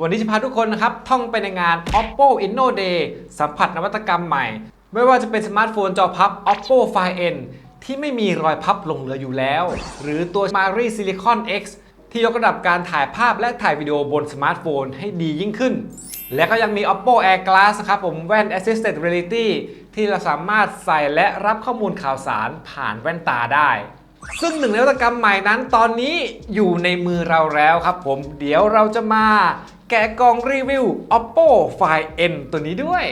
วันนี้จะพาทุกคนนะครับท่องไปในงาน Oppo Inno Day สัมผัสนวัตกรรมใหม่ ไม่ว่าจะเป็นสมาร์ทโฟนจอพับ Oppo Find N ที่ไม่มีรอยพับลงเหลืออยู่แล้ว หรือตัว Mari Silicon X ที่ยกระดับการถ่ายภาพและถ่ายวิดีโอบนสมาร์ทโฟนให้ดียิ่งขึ้น และก็ยังมี Oppo Air Glass ครับผมแว่น Assisted Reality ที่เราสามารถใส่และรับข้อมูลข่าวสารผ่านแว่นตาได้ซึ่งหนึ่งนวัตกรรมใหม่นั้นตอนนี้อยู่ในมือเราแล้วครับผม เดี๋ยวเราจะมา กะกล่องรีวิว Oppo Find N ตัวนี้ด้วย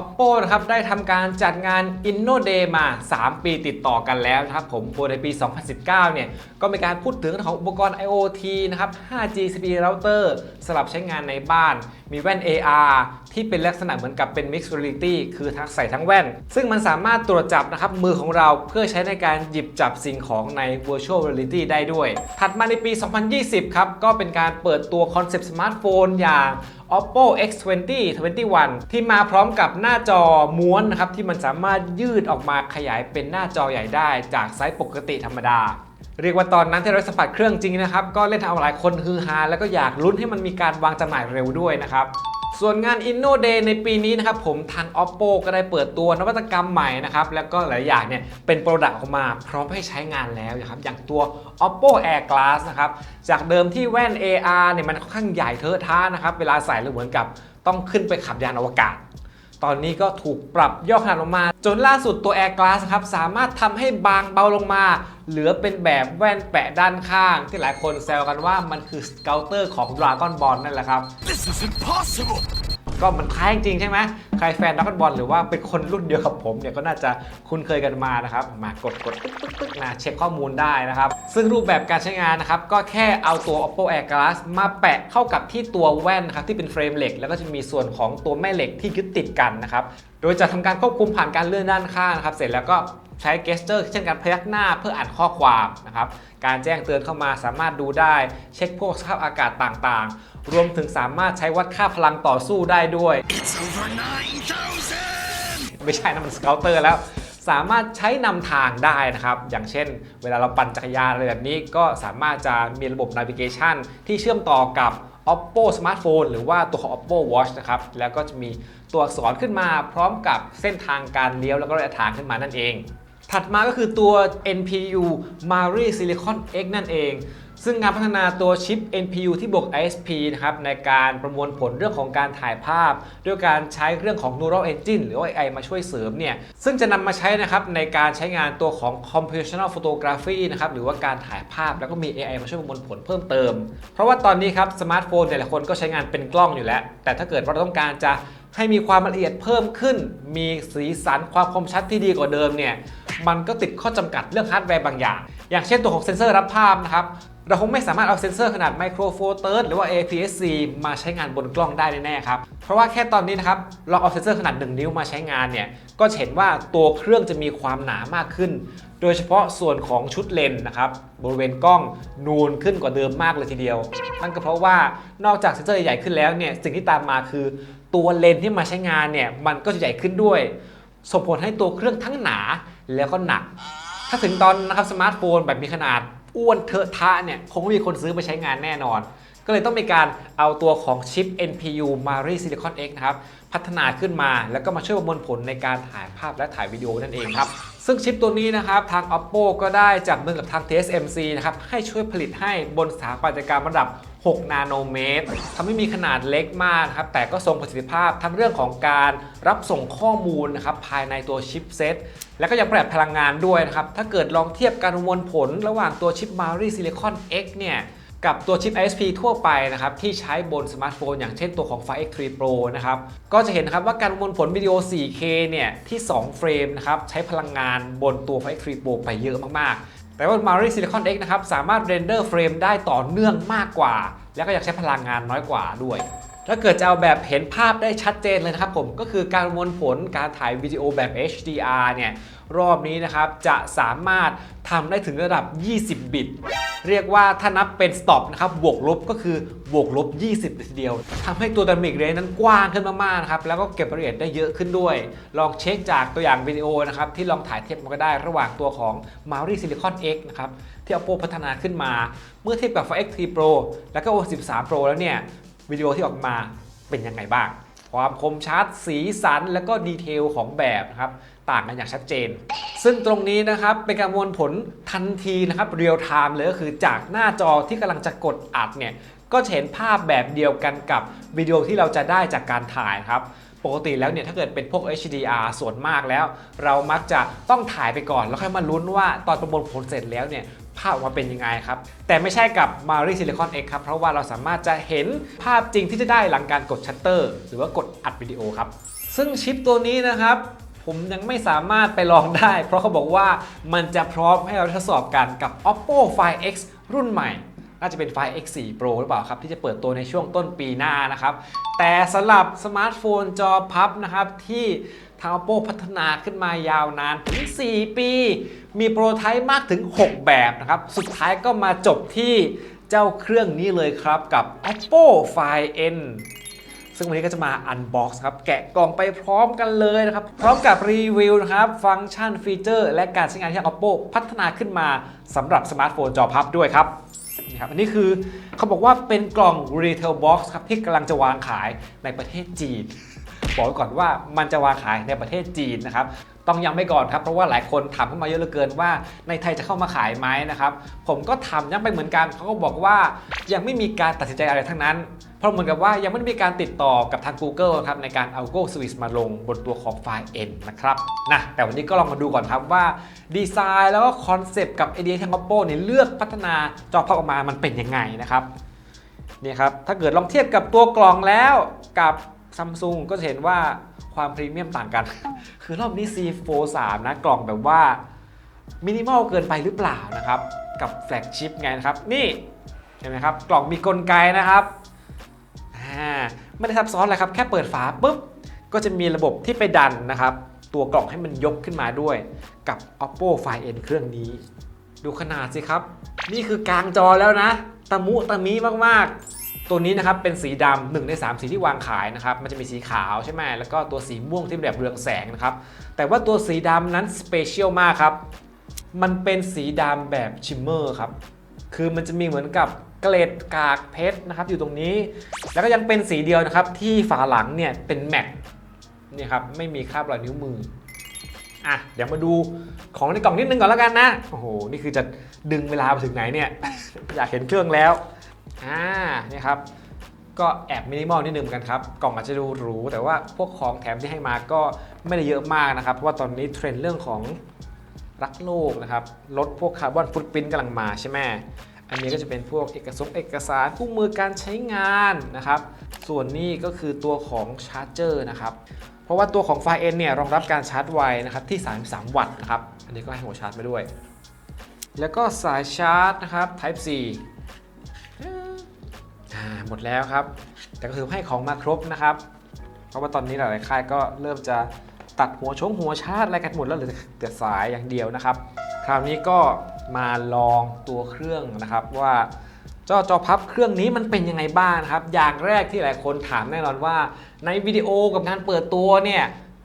Oppo นะครับได้ทำการจัดงาน Inno Day มา 3 ปีติดต่อกันแล้วนะครับผมโดยในปี 2019 เนี่ยก็มีการพูดถึงเรื่องของอุปกรณ์ IoT นะครับ 5G CPU router สลับใช้งานในบ้าน มีแว่น AR ที่เป็นลักษณะเหมือนกับเป็น Mixed Reality คือทั้งใส่ทั้งแว่น ซึ่งมันสามารถตรวจจับนะครับมือของเราเพื่อใช้ในการหยิบจับสิ่งของใน Virtual Reality ได้ด้วย ถัดมาในปี 2020 ครับก็เป็นการเปิดตัวคอนเซปต์สมาร์ทโฟนอย่าง Oppo X20 21 ที่มาพร้อมกับหน้าจอม้วนนะครับที่มันสามารถยืดออกมาขยายเป็นหน้าจอใหญ่ได้จากไซส์ปกติธรรมดา เรียกว่าตอนนั้นที่เราสัมผัสเครื่องจริงนะครับ ก็เล่นทำเอาหลายคนฮือฮาแล้วก็อยากลุ้นให้มันมีการวางจำหน่ายเร็วด้วยนะครับ ส่วนงาน Inno Day ในปีนี้นะครับผมทาง Oppo ก็ได้เปิดตัวนวัตกรรมใหม่นะครับ แล้วก็หลายอย่างเนี่ยเป็นโปรดักต์ออกมาพร้อมให้ใช้งานแล้วนะครับ อย่างตัว Oppo Air Glass นะครับ จากเดิมที่แว่น AR เนี่ยมันค่อนข้างใหญ่เทอะท้านะครับ เวลาใส่แล้วเหมือนกับต้องขึ้นไปขับยานอวกาศ ตอนนี้ก็ถูกปรับย่อขนาดลงมา จนล่าสุดตัว Air Glass ครับสามารถทำให้บางเบาลงมา เหลือเป็นแบบแว่นแปะด้านข้าง ที่หลายคนแซวกันว่ามันคือสเกลเตอร์ของ Dragon Ball นั่นแหละครับ This is impossible! ก็มันคล้ายจริงใช่ไหมใครแฟนดักบอลหรือว่าเป็นคนรุ่นเดียวกับผมเนี่ยก็น่าจะคุ้นเคยกันมานะครับ มากดกดตึ๊กตึ๊กตึ๊กนะเช็คข้อมูลได้นะครับ ซึ่งรูปแบบการใช้งานนะครับ ก็แค่เอาตัว Oppo Air Glass มาแปะเข้ากับที่ตัวแว่นนะครับที่เป็นเฟรมเหล็ก แล้วก็จะมีส่วนของตัวแม่เหล็กที่ยึดติดกันนะครับโดยจะทำการควบคุมผ่านการเลื่อนด้านข้างนะครับ เสร็จแล้วก็ใช้เกสเจอร์เช่นการพยักหน้าเพื่ออ่านข้อความนะครับ การแจ้งเตือนเข้ามาสามารถดูได้ เช็คพวกสภาพอากาศต่างๆ รวมถึงสามารถใช้วัดค่าพลังต่อสู้ได้ด้วย It's over ไม่ใช่นะมันสเกลเตอร์แล้วสามารถใช้นำทางได้นะครับ อย่างเช่น เวลาเราปั่นจักรยานอะไรแบบนี้ก็สามารถจะมีระบบ navigation ที่เชื่อมต่อกับ Oppo Smartphone หรือว่าตัวของ Oppo Watch นะครับ แล้วก็จะมีตัวอักษรขึ้นมาพร้อมกับเส้นทางการเลี้ยวแล้วก็ระยะทางขึ้นมานั่นเอง ถัดมาก็คือตัว NPU Mari Silicon X นั่นเอง ซึ่งงานพัฒนาตัวชิป NPU ที่บวก ISP นะครับในการประมวลผลเรื่องของการถ่ายภาพ ด้วยการใช้เรื่องของ Neural Engine หรือ AI มาช่วยเสริมเนี่ยซึ่งจะนำมาใช้นะครับในการใช้งานตัวของ Computational Photography นะครับหรือว่าการถ่ายภาพแล้วก็มี AI มาช่วยประมวลผลเพิ่มเติม เพราะว่าตอนนี้ครับสมาร์ทโฟนแต่ละคนก็ใช้งานเป็นกล้องอยู่แล้ว แต่ถ้าเกิดว่าเราต้องการจะให้มีความละเอียดเพิ่มขึ้น มีสีสันความคมชัดที่ดีกว่าเดิมเนี่ยมันก็ติดข้อจำกัดเรื่องฮาร์ดแวร์บางอย่าง อย่างเช่นตัวของเซ็นเซอร์รับภาพนะครับเราคงไม่สามารถเอาเซ็นเซอร์ขนาดไมโครโฟเตอร์หรือว่า APS-C มาใช้งานบนกล้องได้แน่ๆครับ เพราะว่าแค่ตอนนี้นะครับเราเอาเซ็นเซอร์ขนาด 1 นิ้วมาใช้งานเนี่ย ก็เห็นว่าตัวเครื่องจะมีความหนามากขึ้น โดยเฉพาะส่วนของชุดเลนนะครับ บริเวณกล้องนูนขึ้นกว่าเดิมมากเลยทีเดียว นั่นก็เพราะว่านอกจากเซ็นเซอร์ใหญ่ขึ้นแล้วเนี่ยสิ่งที่ตามมาคือตัวเลนที่มาใช้งานเนี่ยมันก็จะใหญ่ขึ้นด้วยส่งผลให้ตัวเครื่องทั้งหนาแล้วก็หนัก ถ้าถึงตอนนะครับสมาร์ทโฟนแบบมีขนาดอ้วนเทอะทะเนี่ยคงไม่มีคนซื้อไปใช้งานแน่นอน ก็เลยต้องมีการเอาตัวของชิป NPU Mari Silicon X นะครับพัฒนาขึ้นมาแล้วก็มาช่วยประมวลผลในการถ่ายภาพและถ่ายวิดีโอนั่นเองครับซึ่งชิปตัวนี้นะครับ ทาง Oppo ก็ได้จับมือกับทาง TSMC นะครับ ให้ช่วยผลิตให้บนสถาปัตยกรรมระดับ 6 นาโนเมตรทำให้มีขนาดเล็กมากครับ แต่ก็ทรงประสิทธิภาพทั้งเรื่องของการรับส่งข้อมูลนะครับ ภายในตัวชิปเซต แล้วก็ยังประหยัดพลังงานด้วยนะครับ ถ้าเกิดลองเทียบการประมวลผลระหว่างตัวชิป Mari Silicon X เนี่ยกับตัวชิป ISP ทั่วไปนะครับที่ใช้บนสมาร์ทโฟนอย่างเช่นตัวของ Fire X3 Pro นะครับก็จะเห็นนะครับว่าการประมวลผลวิดีโอ 4K เนี่ยที่ 2 เฟรมนะครับใช้พลังงานบนตัว Fire X3 Pro ไปเยอะมากๆ แต่ว่า Mari Silicon X นะครับสามารถเรนเดอร์เฟรมได้ต่อเนื่องมากกว่า แล้วก็ยังใช้พลังงานน้อยกว่าด้วย ถ้าเกิดจะเอาแบบเห็นภาพได้ชัดเจนเลยนะครับผมก็คือการประมวลผลการถ่ายวิดีโอแบบ HDR เนี่ยรอบนี้นะครับจะสามารถทำได้ถึงระดับ 20 บิต เรียกว่าถ้านับเป็นสต็อปนะครับบวกลบก็คือบวกลบ 20เลยทีเดียวทำให้ตัวด y นมิกเรนนั้นกว้างขึ้นมากๆนะครับแล้วก็เก็บรายละเอียดได้เยอะขึ้นด้วย ลองเช็คจากตัวอย่างวิดีโอนะครับที่ลองถ่ายเทียบมาก็ได้ระหว่างตัวของ Mari Silicon X นะครับที่ Oppo พัฒนาขึ้นมา เมื่อเทียบกับ Find X3 Pro แล้วก็ O 13 Pro แล้วเนี่ย วิดีโอที่ออกมาเป็นยังไงบ้าง ความคมชัดสีสัน และก็ดีเทลของแบบนะครับต่างกันอย่างชัดเจน ซึ่งตรงนี้นะครับเป็นการประมวลผลทันทีนะครับเรียลไทม์เลยก็คือจากหน้าจอที่กำลังจะกดอัดเนี่ยก็จะเห็นภาพแบบเดียวกันกับวิดีโอที่เราจะได้จากการถ่ายครับปกติแล้วเนี่ยถ้าเกิดเป็นพวก HDR ส่วนมากแล้ว เรามักจะต้องถ่ายไปก่อน แล้วค่อยมาลุ้นว่าตอนประมวลผลเสร็จแล้วเนี่ย ภาพออกมาเป็นยังไงครับ แต่ไม่ใช่กับ m a r i Silicon X ครับ เพราะว่าเราสามารถจะเห็นภาพจริงที่จะได้หลังการกดชัตเตอร์ หรือว่ากดอัดวิดีโอครับ ซึ่งชิปตัวนี้นะครับ ผมยังไม่สามารถไปลองได้ เพราะเขาบอกว่ามันจะพร้อมให้เราทดสอบกันกับ Oppo Find X รุ่นใหม่น่าจะเป็น Find X4 Pro หรือเปล่าครับ ที่จะเปิดตัวในช่วงต้นปีหน้านะครับ แต่สำหรับสมาร์ทโฟนจอพับนะครับ ที่ ทาง Oppo พัฒนาขึ้นมายาวนานถึง 4 ปี มีโปรโตไทป์มากถึง 6 แบบนะครับ สุดท้ายก็มาจบที่เจ้าเครื่องนี้เลยครับกับ Oppo Find N ซึ่งวันนี้ก็จะมาอันบ็อกซ์ครับ แกะกล่องไปพร้อมกันเลยนะครับ พร้อมกับรีวิวนะครับ ฟังก์ชันฟีเจอร์ และการใช้งานที่ Oppo พัฒนาขึ้นมาสำหรับสมาร์ทโฟนจอพับด้วยครับนี่ครับอันนี้คือเขาบอกว่าเป็นกล่อง Retail Box ครับ ที่กำลังจะวางขายในประเทศจีน บอกไว้ก่อนว่ามันจะวางขายในประเทศจีนนะครับต้องย้ำไว้ก่อนครับเพราะว่าหลายคนถามเข้ามาเยอะเหลือเกินว่า ในไทยจะเข้ามาขายไหมนะครับผมก็ถามย้ำไปเหมือนกันเขาก็บอกว่ายังไม่มีการตัดสินใจอะไรทั้งนั้น เพราะเหมือนกับว่ายังไม่ได้มีการติดต่อกับทาง Google ครับในการเอา Go Swiss มาลงบนตัวของไฟล์ N นะครับนะแต่วันนี้ก็ลองมาดูก่อนครับว่าดีไซน์แล้วก็คอนเซปต์กับไอเดียทาง Oppo เนี่ยเลือกพัฒนาจอพับออกมามันเป็นยังไงนะครับนี่ครับถ้าเกิดลองเทียบกับตัวกล่องแล้วกับ ซัมซุงก็จะเห็นว่าความพรีเมียมต่างกัน คือรอบนี้ C Fold 3นะกล่องแบบว่ามินิมอลเกินไปหรือเปล่านะครับ กับแฟลกชิพไงนะครับ นี่เห็นไหมครับ กล่องมีกลไกนะครับอ่าไม่ได้ซับซ้อนอะไรครับ แค่เปิดฝาปุ๊บ ก็จะมีระบบที่ไปดันนะครับ ตัวกล่องให้มันยกขึ้นมาด้วย กับ Oppo Find N เครื่องนี้ ดูขนาดสิครับ นี่คือกลางจอแล้วนะ ตะมุตะมีมากๆ ตัวนี้นะครับเป็นสีดำหนึ่งใน 3 สีที่วางขายนะครับมันจะมีสีขาวใช่ไหมแล้วก็ตัวสีม่วงที่แบบเรืองแสงนะครับแต่ว่าตัวสีดำนั้นสเปเชียลมากครับมันเป็นสีดำแบบชิมเมอร์ครับคือมันจะมีเหมือนกับเกล็ดกากเพชรนะครับอยู่ตรงนี้ แล้วก็ยังเป็นสีเดียวนะครับที่ฝาหลังเนี่ยเป็นแม็กนี่ครับไม่มีคราบรอยนิ้วมืออะเดี๋ยวมาดูของในกล่องนิดนึงก่อนแล้วกันนะ โอ้โห นี่คือจะดึงเวลาไปถึงไหนเนี่ย อยากเห็นเครื่องแล้ว อ่านี่ครับก็แอบมินิมอลนิดนึงเหมือนกันครับ กล่องอาจจะดูหรู แต่ว่าพวกของแถมที่ให้มาก็ไม่ได้เยอะมากนะครับ เพราะว่าตอนนี้เทรนด์เรื่องของรักโลกนะครับลดพวกคาร์บอนฟุตปรินต์กำลังมาใช่ไหมอันนี้ก็จะเป็นพวกเอกสารเอกสารคู่มือการใช้งานนะครับ ส่วนนี้ก็คือตัวของชาร์จเจอร์นะครับเพราะว่าตัวของไฟ N เนี่ยรองรับการชาร์จไวนะครับที่ 33 วัตต์นะครับอันนี้ก็ให้หัวชาร์จมาด้วย แล้วก็สายชาร์จนะครับ Type C มดแล้วครับ แต่ก็คือให้ของมาครบนะครับ เพราะว่าตอนนี้หลายๆค่ายก็เริ่มจะตัดหัวชงหัวชาร์จอะไรกันหมดแล้วเหลือแต่สายอย่างเดียวนะครับ คราวนี้ก็มาลองตัวเครื่องนะครับว่าจอจอพับเครื่องนี้มันเป็นยังไงบ้างครับ อย่างแรกที่หลายคนถามแน่นอนว่า ในวิดีโอกับงานเปิดตัวเนี่ย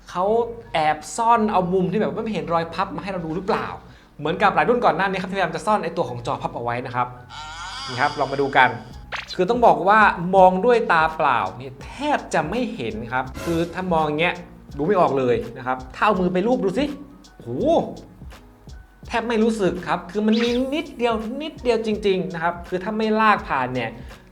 เขาแอบซ่อนเอามุมที่แบบไม่เห็นรอยพับมาให้เราดูหรือเปล่า เหมือนกับหลายรุ่นก่อนหน้านี้ครับที่พยายามจะซ่อนไอตัวของจอพับเอาไว้นะครับนี่ครับลองมาดูกัน คือต้องบอกว่ามองด้วยตาเปล่าเนี่ยแทบจะไม่เห็นครับ คือถ้ามองเงี้ยดูไม่ออกเลยนะครับถ้าเอามือไปรูปดูสิโหแทบไม่รู้สึกครับ คือมันมีนิดเดียวนิดเดียวจริง ๆ นะครับ คือถ้าไม่ลากผ่านเนี่ย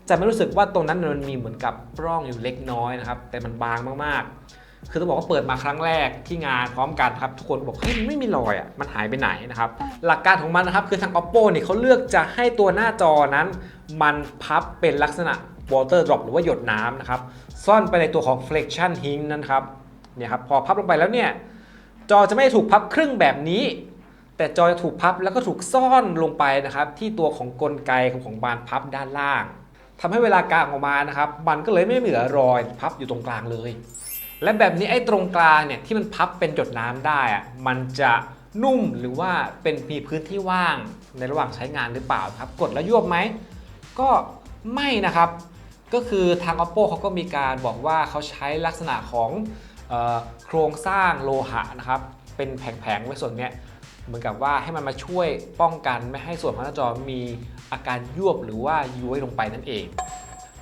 จะไม่รู้สึกว่าตรงนั้นมันมีเหมือนกับร่องอยู่เล็กน้อยนะครับ แต่มันบางมากๆ คือต้องบอกว่าเปิดมาครั้งแรกที่งานพร้อมกันครับ ทุกคนบอกเฮ้ยไม่มีรอยอะมันหายไปไหนนะครับ หลักการของมันนะครับคือทาง oppo เนี่ยเขาเลือกจะให้ตัวหน้าจอนั้น มันพับเป็นลักษณะ water drop หรือว่าหยดน้ำนะครับ ซ่อนไปในตัวของ flexion hinge นั่นครับเนี่ยครับพอพับลงไปแล้วเนี่ยจอจะไม่ถูกพับครึ่งแบบนี้ แต่จอจะถูกพับแล้วก็ถูกซ่อนลงไปนะครับที่ตัวของกลไกของของบานพับด้านล่างทำให้เวลากางออกมานะครับ มันก็เลยไม่เหลือรอยพับอยู่ตรงกลางเลย และแบบนี้ไอ้ตรงกลางเนี่ยที่มันพับเป็นหยดน้ำได้อะมันจะนุ่มหรือว่าเป็นมีพื้นที่ว่างในระหว่างใช้งานหรือเปล่าครับ กดแล้วยวบไหม ก็ไม่นะครับ ก็คือทาง oppo เขาก็มีการบอกว่าเขาใช้ลักษณะของโครงสร้างโลหะนะครับ เป็นแผงๆไว้ส่วนเนี้ยเหมือนกับว่าให้มันมาช่วยป้องกันไม่ให้ส่วนของหน้าจอมีอาการยวบหรือว่าย้วยลงไปนั่นเอง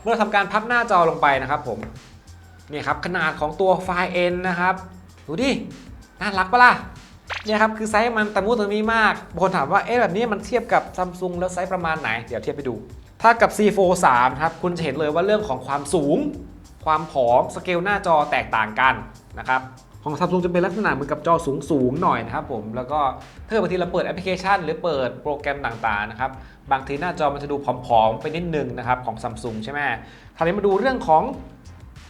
เมื่อเราทำการพับหน้าจอลงไปนะครับผมเนี่ยครับขนาดของตัวไฟล์ N นะครับดูดิน่ารักปะล่ะเนี่ยครับคือไซส์มันตะมุตะมีมากบางคนถามว่าเอ๊ะแบบนี้มันเทียบกับซัมซุงแล้วไซส์ประมาณไหน เดี๋ยวเทียบไปดู ถ้ากับ C Fold 3ครับคุณจะเห็นเลยว่าเรื่องของความสูง ความผอมสเกลหน้าจอแตกต่างกันนะครับของซัมซุงจะเป็นลักษณะเหมือนกับจอสูงสูงๆหน่อยนะครับผมแล้วก็ถ้าเกิดบางทีเราเปิดแอปพลิเคชัน หรือเปิดโปรแกรมต่างๆนะครับบางทีหน้าจอมันจะดูผอมๆไปนิดนึงนะครับของซัมซุงใช่ไหมคราวนี้มาดูเรื่องของ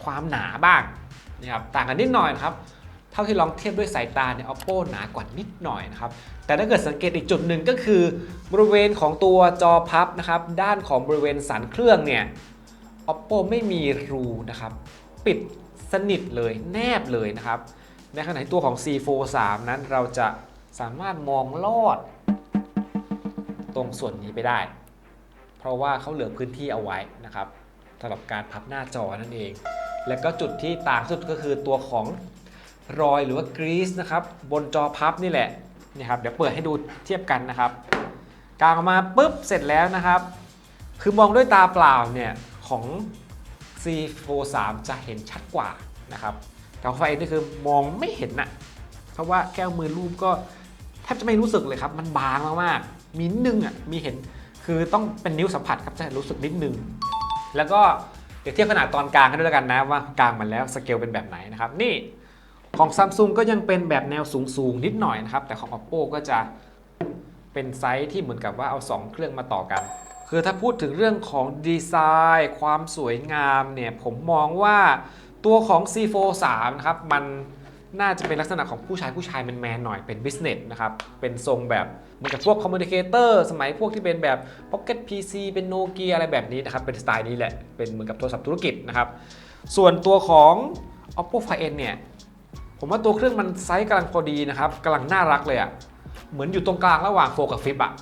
ความหนาบ้างนะครับต่างกันนิดหน่อยนะครับ เท่าที่ลองเทียบด้วยสายตาเนี่ย oppo หนากว่านิดหน่อยนะครับ แต่ถ้าเกิดสังเกตอีกจุดหนึ่งก็คือบริเวณของตัวจอพับนะครับ ด้านของบริเวณสันเครื่องเนี่ย oppo ไม่มีรูนะครับ ปิดสนิทเลยแนบเลยนะครับ ในขณะที่ตัวของ C Fold 3นั้นเราจะสามารถมองลอด ตรงส่วนนี้ไปได้ เพราะว่าเขาเหลือพื้นที่เอาไว้นะครับสำหรับการพับหน้าจอนั่นเอง และก็จุดที่ต่างสุดก็คือตัวของ รอยหรือว่ากรีซนะครับบนจอพับนี่แหละนี่ครับเดี๋ยวเปิดให้ดูเทียบกันนะครับกางออกมาปุ๊บเสร็จแล้วนะครับ คือมองด้วยตาเปล่าเนี่ยของ C Fold 3จะเห็นชัดกว่านะครับแต่ของไฟนี่คือมองไม่เห็นน่ะเพราะว่าแก้วมือรูปก็แทบจะไม่รู้สึกเลยครับ มันบางมากๆมีนิดนึงอะมีเห็นคือต้องเป็นนิ้วสัมผัสครับจะรู้สึกนิดนึง แล้วก็เดี๋ยวเทียบขนาดตอนกลางกันด้วยแล้วกันนะว่ากลางมันแล้วสเกลเป็นแบบไหนนะครับนี่ ของ Samsung ก็ยังเป็นแบบแนวสูงๆนิดหน่อยนะครับ แต่ของ Oppo ก็จะเป็นไซส์ที่เหมือนกับว่าเอา 2 เครื่องมาต่อกัน คือถ้าพูดถึงเรื่องของดีไซน์ ความสวยงามเนี่ย ผมมองว่าตัวของ C Fold 3นะครับ มันน่าจะเป็นลักษณะของผู้ชายผู้ชายแมนๆหน่อยเป็น business นะครับ เป็นทรงแบบเหมือนกับพวก communicator สมัยพวกที่เป็นแบบ pocket PC เป็นโนเกียอะไรแบบนี้นะครับ เป็นสไตล์นี้แหละ เป็นเหมือนกับโทรศัพท์ธุรกิจนะครับ ส่วนตัวของ oppo find n เนี่ย ผมว่าตัวเครื่องมันไซส์กำลังพอดีนะครับกำลังน่ารักเลยอะ่ะเหมือนอยู่ตรงกลางระหว่างโฟกับฟิปอะ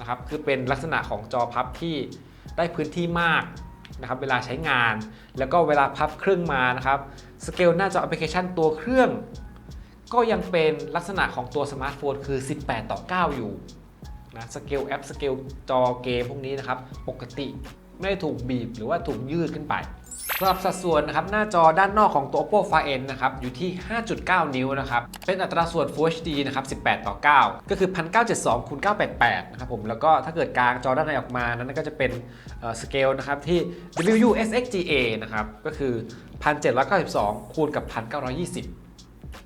นะครับคือเป็นลักษณะของจอพับที่ได้พื้นที่มากนะครับเวลาใช้งาน แล้วก็เวลาพับเครึ่องมานะครับสเกลหน้าจอแอปพลิเคชันตัวเครื่อง ก็ยังเป็นลักษณะของตัวสมาร์ทโฟนคือ 18 ต่อ 9 อยู่นะสเกลแอปสเกลจอเกมพวกนี้นะครับปกติไม่ได้ถูกบีบหรือว่าถูกยืดขึ้นไป สำหรับสัดส่วนนะครับหน้าจอด้านนอกของตัว Oppo Find N นะครับอยู่ที่ 5.9 นิ้วนะครับเป็นอัตราส่วน Full HD นะครับ 18 ต่อ 9 ก็คือ 1972คูณ988 นะครับผมแล้วก็ถ้าเกิดกลางจอด้านในออกมานั้นก็จะเป็นสเกลนะครับที่ WUSXGA นะครับก็คือ 1792คูณกับ 1920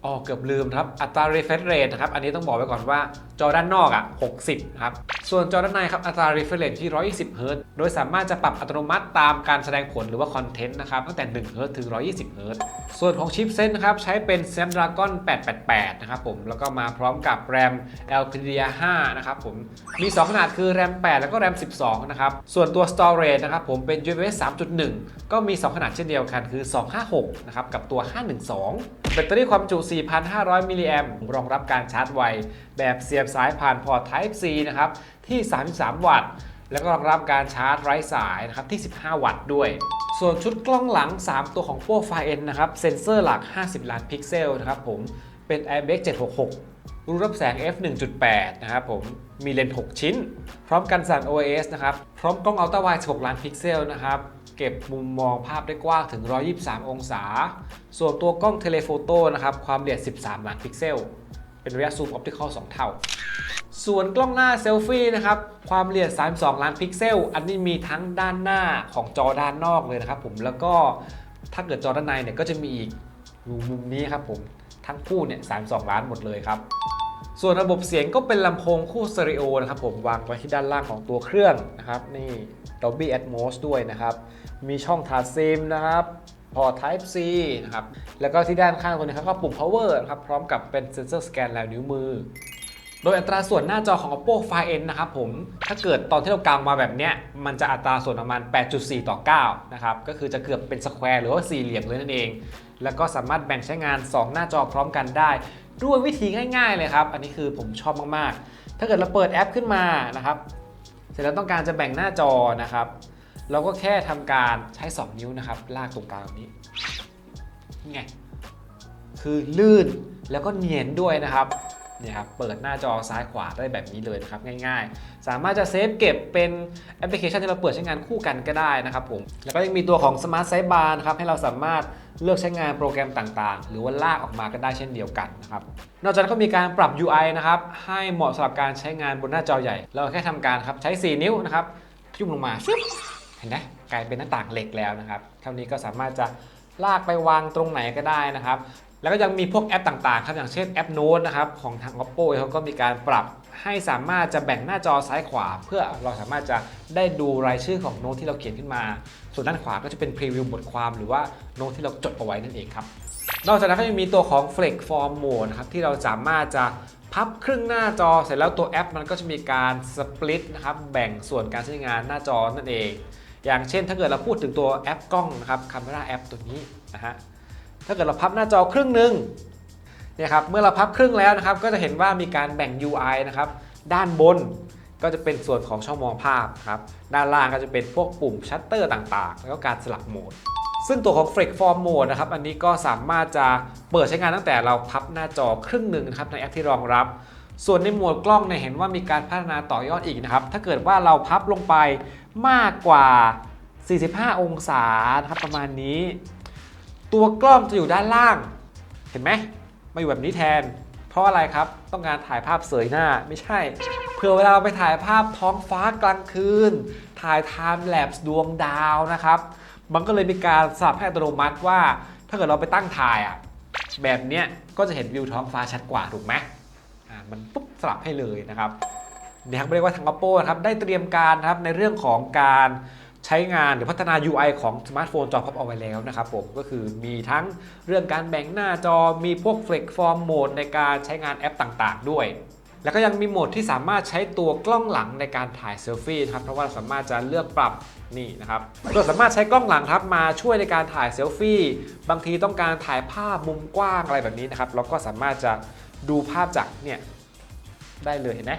อ๋อเกือบลืมครับ อัตรา refresh rate นะครับ อันนี้ต้องบอกไว้ก่อนว่าจอด้านนอกอะ 60 ครับ ส่วนจอด้านในครับ อัตรา refresh rate ที่ 120 Hz โดยสามารถจะปรับอัตโนมัติตามการแสดงผลหรือว่าคอนเทนต์นะครับ ตั้งแต่ 1 Hz ถึง 120 Hz ส่วนของชิปเซตนะครับ ใช้เป็น Snapdragon 888 นะครับผม แล้วก็มาพร้อมกับ RAM Elpida 5นะครับผม มี 2 ขนาดคือ RAM 8แล้วก็ RAM 12 นะครับ ส่วนตัว storage นะครับผมเป็น UFS 3.1 ก็มี 2 ขนาดเช่นเดียวกันคือ 256 นะครับ กับตัว 512 แบตเตอรี่ความจุ4,500 มิลลิแอมรองรับการชาร์จไว แบบเสียบสายผ่านพอร์ต Type C นะครับ ที่ 33 วัตต์ แล้วก็รองรับการชาร์จไร้สายนะครับที่ 15 วัตต์ด้วยส่วนชุดกล้องหลัง 3 ตัวของ p o f i N นะครับ เซ็นเซอร์หลัก 50 ล้านพิกเซลนะครับผม เป็น IPX 766 รูรับแสง f 1.8 นะครับผม มีเลนส์ 6 ชิ้น พร้อมกันสั่น OIS นะครับ พร้อมกล้องอัลตร้าไวด์16 ล้านพิกเซลนะครับ เก็บมุมมองภาพได้กว้างถึง 123 องศา ส่วนตัวกล้องเทเลโฟโต้นะครับ ความละเอียด 13 ล้านพิกเซล เป็นระยะซูมออปติคอล 2 เท่า ส่วนกล้องหน้าเซลฟี่นะครับ ความละเอียด 32 ล้านพิกเซล อันนี้มีทั้งด้านหน้าของจอด้านนอกเลยนะครับผม แล้วก็ถ้าเกิดจอด้านในเนี่ยก็จะมีอีกอยู่มุมนี้ครับผมทั้งคู่เนี่ย32ล้านหมดเลยครับ ส่วนระบบเสียงก็เป็นลำโพงคู่สเตอริโอนะครับผมวางไว้ที่ด้านล่างของตัวเครื่องนะครับ นี่ Dolby Atmos ด้วยนะครับ มีช่องทาซิมนะครับพอ Type C นะครับ แล้วก็ที่ด้านข้างตัวนี้ครับก็ปุ่ม power นะครับ พร้อมกับเป็นเซ็นเซอร์สแกนลายนิ้วมือ โดยอัตราส่วนหน้าจอของ Oppo Find N นะครับผม ถ้าเกิดตอนที่เรากางมาแบบเนี้ย มันจะอัตราส่วนประมาณ 8.4 ต่อ 9 นะครับ ก็คือจะเกือบเป็นสแควร์หรือว่าสี่เหลี่ยมเลยนั่นเอง แล้วก็สามารถแบ่งใช้งาน 2 หน้าจอพร้อมกันได้ ด้วยวิธีง่าย ๆ เลยครับ อันนี้คือผมชอบมากๆ ถ้าเกิดเราเปิดแอปขึ้นมานะครับ เสร็จแล้วต้องการจะแบ่งหน้าจอนะครับ เราก็แค่ทำการใช้ 2 นิ้วนะครับ ลากตรงกลางแบบนี้นี่ไงคือลื่นแล้วก็เนียนด้วยนะครับ เนี่ยครับเปิดหน้าจอซ้ายขวาได้แบบนี้เลยนะครับง่ายๆ สามารถจะเซฟเก็บเป็นแอปพลิเคชันที่เราเปิดใช้งานคู่กันก็ได้นะครับผมแล้วก็ยังมีตัวของ Smart Sidebar นะครับให้เราสามารถเลือกใช้งานโปรแกรมต่างๆ หรือว่าลากออกมาก็ได้เช่นเดียวกันนะครับนอกจากนั้นก็มีการปรับ UI นะครับให้เหมาะสำหรับการใช้งานบนหน้าจอใหญ่ เราแค่ทำการครับใช้ 4 นิ้วนะครับจุ่มลงมาเห็นไหมกลายเป็นหน้าต่างเหล็กแล้วนะครับเท่านี้ก็สามารถจะลากไปวางตรงไหนก็ได้นะครับ แล้วก็ยังมีพวกแอปต่างๆครับอย่างเช่นแอปโน้ตนะครับของทาง oppo เขาก็มีการปรับให้สามารถจะแบ่งหน้าจอซ้ายขวา เพื่อเราสามารถจะได้ดูรายชื่อของโน้ตที่เราเขียนขึ้นมา ส่วนด้านขวาก็จะเป็นพรีวิวบทความหรือว่าโน้ตที่เราจดเอาไว้นั่นเองครับนอกจากนั้นก็ยังมีตัวของ Flex Form Mode นะครับที่เราสามารถจะพับครึ่งหน้าจอเสร็จแล้วตัวแอปมันก็จะมีการสปลิตนะครับแบ่งส่วนการใช้งานหน้าจอนั่นเอง อย่างเช่นถ้าเกิดเราพูดถึงตัวแอปกล้องนะครับ Camera App ตัวนี้นะฮะ ถ้าเกิดเราพับหน้าจอครึ่งหนึ่งเนี่ยครับเมื่อเราพับครึ่งแล้วนะครับ ก็จะเห็นว่ามีการแบ่ง UI นะครับ ด้านบนก็จะเป็นส่วนของช่องมองภาพครับ ด้านล่างก็จะเป็นพวกปุ่มชัตเตอร์ต่างๆ แล้วก็การสลับโหมด ซึ่งตัวของ Flex Form Mode นะครับ อันนี้ก็สามารถจะเปิดใช้งานตั้งแต่เราพับหน้าจอครึ่งหนึ่งนะครับในแอปที่รองรับ ส่วนในโหมดกล้องเนี่ยเห็นว่ามีการพัฒนาต่อยอดอีกนะครับ ถ้าเกิดว่าเราพับลงไปมากกว่า 45 องศานะครับประมาณนี้ ตัวกล้องจะอยู่ด้านล่าง เห็นไหมมาอยู่แบบนี้แทน เพราะอะไรครับต้องการถ่ายภาพเสยหน้าไม่ใช่เผื่อเวลาเราไปถ่ายภาพท้องฟ้ากลางคืน ถ่ายไทม์แลปส์ดวงดาวนะครับ มันก็เลยมีการสลับให้อัตโนมัติว่า ถ้าเกิดเราไปตั้งถ่ายอะแบบเนี้ยก็จะเห็นวิวท้องฟ้าชัดกว่าถูกไหมอ่ามันปุ๊บสลับให้เลยนะครับเนี่ยครับเรียกว่าทาง Oppo นะครับได้เตรียมการนะครับในเรื่องของการ ใช้งานหรือพัฒนา UI ของสมาร์ทโฟนจอพับเอาไว้แล้วนะครับผมก็คือมีทั้งเรื่องการแบ่งหน้าจอมีพวก Flex Form Mode ในการใช้งานแอปต่างๆ ด้วย แล้วก็ยังมีโหมดที่สามารถใช้ตัวกล้องหลังในการถ่ายเซลฟี่ครับเพราะว่าสามารถจะเลือกปรับนี่นะครับเราสามารถใช้กล้องหลังครับมาช่วยในการถ่ายเซลฟี่บางทีต้องการถ่ายภาพมุมกว้างอะไรแบบนี้นะครับเราก็สามารถจะดูภาพจากเนี่ยได้เลยเห็นไหม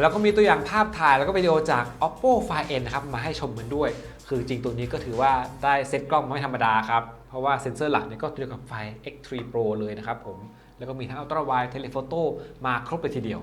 แล้วก็มีตัวอย่างภาพถ่ายแล้วก็วิดีโอจาก oppo find n นะครับมาให้ชมกันด้วย คือจริงตัวนี้ก็ถือว่าได้เซ็ตกล้องไม่ธรรมดาครับ เพราะว่าเซ็นเซอร์หลักเนี่ยก็เดียวกับไฟ X3 Pro เลยนะครับผม แล้วก็มีทั้ง ultra wide telephoto มาครบเลยทีเดียว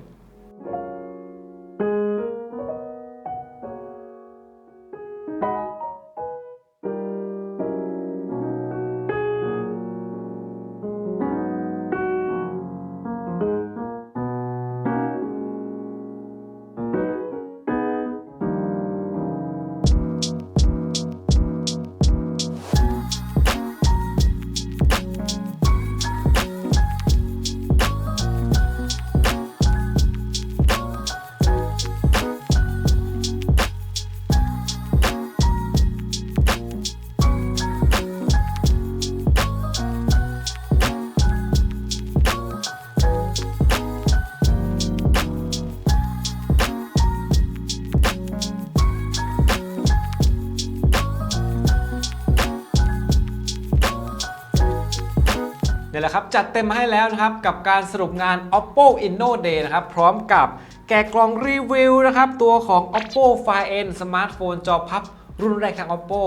จัดเต็มมาให้แล้วนะครับ กับการสรุปงาน oppo inno day นะครับ พร้อมกับแกะกล่องรีวิวนะครับ ตัวของ oppo find n สมาร์ทโฟนจอพับ รุ่นแรกทาง oppo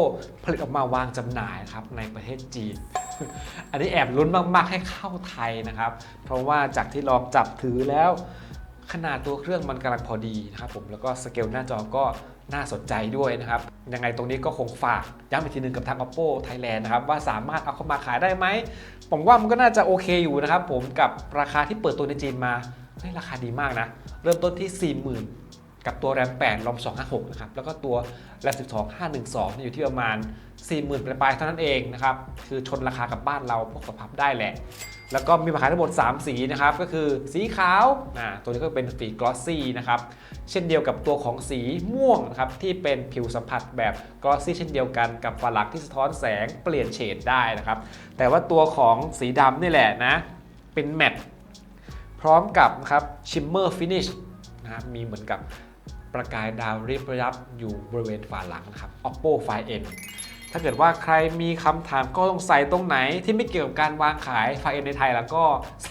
ผลิตออกมาวางจำหน่ายครับ ในประเทศจีน อันนี้แอบลุ้นมาก ๆ ให้เข้าไทยนะครับ เพราะว่าจากที่ลองจับถือแล้ว ขนาดตัวเครื่องมันกำลังพอดีนะครับผมแล้วก็สเกลหน้าจอก็น่าสนใจด้วยนะครับ ยังไงตรงนี้ก็คงฝากย้ำอีกทีหนึงกับทาง oppo Thailand นะครับ ว่าสามารถเอาเข้ามาขายได้ไหม ผมว่ามันก็น่าจะโอเคอยู่นะครับผมกับราคาที่เปิดตัวในจีนมาเฮ้ยราคาดีมากนะ เริ่มต้นที่40,000 กับตัวแรม8รอม256 นะครับ แล้วก็ตัวแรม12 512เนี่ยอยู่ที่ประมาณ 40,000ปลายๆเท่านั้นเองนะครับ คือชนราคากับบ้านเราพวกสพับได้แหละ แล้วก็มีมาขายทั้งหมด 3 สีนะครับ ก็คือสีขาวอ่าตัวนี้ก็เป็นสีกลอสซี่นะครับ เช่นเดียวกับตัวของสีม่วงนะครับ ที่เป็นผิวสัมผัสแบบกลอสซี่เช่นเดียวกันกับฝาหลักที่สะท้อนแสงเปลี่ยนเฉดได้นะครับ แต่ว่าตัวของสีดำนี่แหละนะ เป็นแมตต์พร้อมกับนะครับชิมเมอร์ฟินิชนะครับมีเหมือนกับ ประกายดาวริบระยับอยู่บริเวณฝาหลังนะครับ oppo find n ถ้าเกิดว่าใครมีคำถามก็ต้องใส่ตรงไหนที่ไม่เกี่ยวกับการวางขายไฟเอ็นในไทย แล้วก็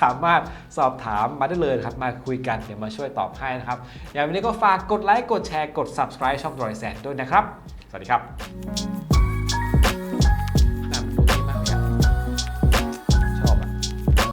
สามารถสอบถามมาได้เลยครับมาคุยกันเดี๋ยวมาช่วยตอบให้นะครับ อย่างวันนี้ก็ฝากกดไลค์กดแชร์กด subscribe ช่องดอยแสนด้วยนะครับ สวัสดีครับ